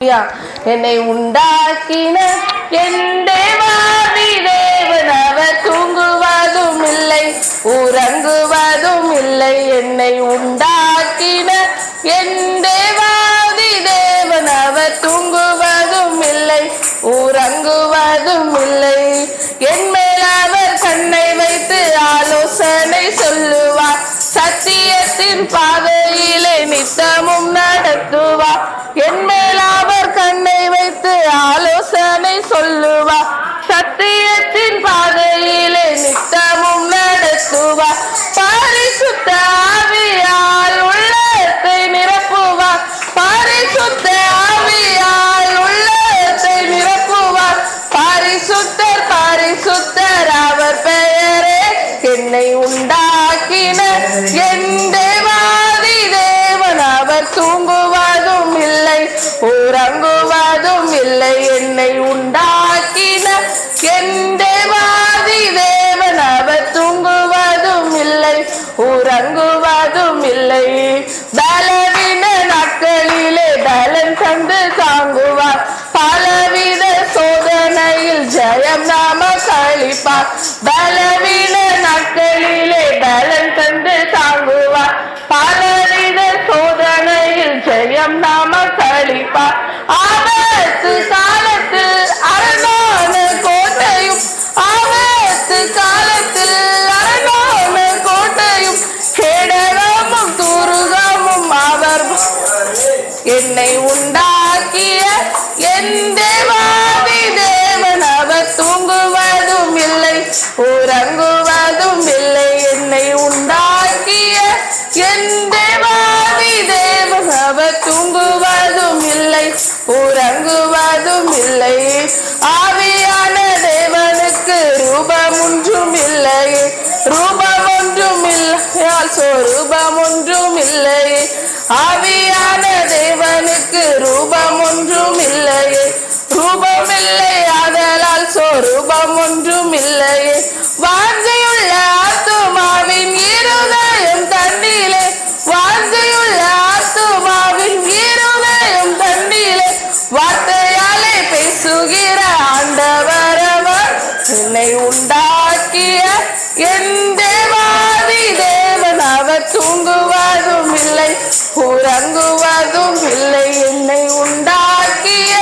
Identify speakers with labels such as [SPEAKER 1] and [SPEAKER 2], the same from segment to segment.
[SPEAKER 1] என்னை உண்டாக்கின என் தேவாதி தேவன் தூங்குவதும் இல்லை உறங்குவதும் இல்லை என்னை உண்டாக்கின என் தேவாதி தேவன் தூங்குவதும் இல்லை உறங்குவதும் இல்லை என் மேல் அவர் கண்ணை வைத்து ஆலோசனை சொல்லுவார் சத்தியத்தின் பாதையிலே நித்தமும் பரிசுத்தர் அவர் பெயரே என்னை உண்டாக்கின. என் வாதி தேவன் அவர் தூங்குவதும் இல்லை உறங்குவதும் இல்லை என்னை உண்டாக்கின. என் வாதி தேவன் அவர் தூங்குவதும் இல்லை உறங்குவதும் இல்லை. பலவீன நாட்களிலே பலன் தந்து தாங்குவார். பலவித சோதனையில் ஜெயம் நாம கழிப்பார். ஆபத்து காலத்தில் அரணான கோட்டையும் ஆபத்து காலத்தில் அரணான கோட்டையும் கேடகமும் துருகமும் அவர் என்னை உண்டாக்கிய என் தேவாதி உறங்குவதும் இல்லை என்னை உண்டாக்கிய என் தேவாதி தேவன் அவர் தூங்குவதும் இல்லை உறங்குவதும் இல்லை. ஆவியான தேவனுக்கு ரூபம் ஒன்றும் இல்லை ரூபம் ஒன்றும் இல்லை சொரூபம் ஒன்றும் இல்லை ஆவியான என்னை உண்டாக்கிய என் தேவாதி தேவன். அவர் தூங்குவதும் இல்லை உறங்குவதும் இல்லை. என்னை உண்டாக்கிய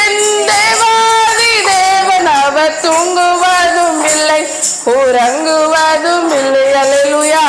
[SPEAKER 1] என் தேவாதி தேவன். அவர் தூங்குவதும் இல்லை உறங்குவதும் இல்லை. அலையுயா